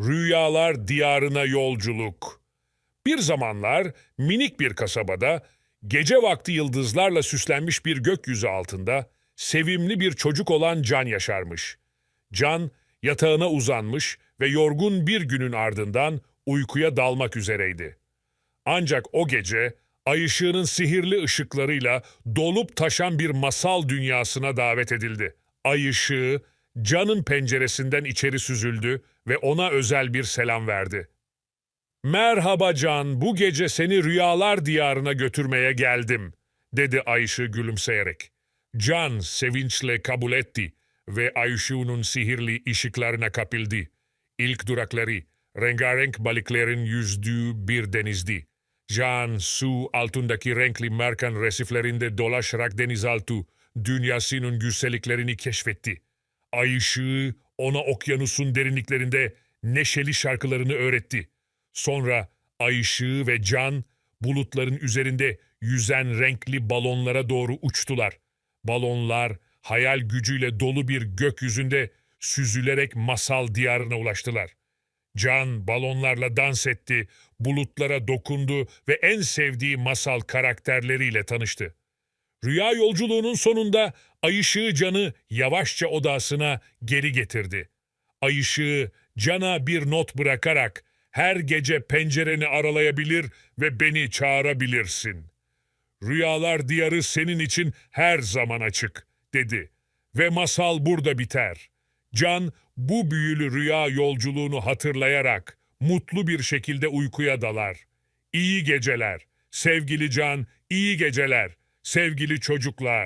Rüyalar diyarına yolculuk. Bir zamanlar minik bir kasabada gece vakti yıldızlarla süslenmiş bir gökyüzü altında sevimli bir çocuk olan Can yaşarmış. Can yatağına uzanmış ve yorgun bir günün ardından uykuya dalmak üzereydi. Ancak o gece ay ışığının sihirli ışıklarıyla dolup taşan bir masal dünyasına davet edildi. Ay ışığı Can'ın penceresinden içeri süzüldü ve ona özel bir selam verdi. Merhaba Can, bu gece seni rüyalar diyarına götürmeye geldim, dedi Ayşe gülümseyerek. Can sevinçle kabul etti ve Ayşe'nin sihirli ışıklarına kapıldı. İlk durakları, rengarenk balıkların yüzdüğü bir denizdi. Can, su altındaki renkli merkan resiflerinde dolaşarak denizaltı, dünyasının güzelliklerini keşfetti. Ay ışığı ona okyanusun derinliklerinde neşeli şarkılarını öğretti. Sonra ay ışığı ve can bulutların üzerinde yüzen renkli balonlara doğru uçtular. Balonlar hayal gücüyle dolu bir gökyüzünde süzülerek masal diyarına ulaştılar. Can balonlarla dans etti, bulutlara dokundu ve en sevdiği masal karakterleriyle tanıştı. Rüya yolculuğunun sonunda ay ışığı Can'ı yavaşça odasına geri getirdi. Ay ışığı Can'a bir not bırakarak her gece pencereni aralayabilir ve beni çağırabilirsin. Rüyalar diyarı senin için her zaman açık, dedi. Ve masal burada biter. Can bu büyülü rüya yolculuğunu hatırlayarak mutlu bir şekilde uykuya dalar. İyi geceler. Sevgili Can, iyi geceler. Sevgili çocuklar.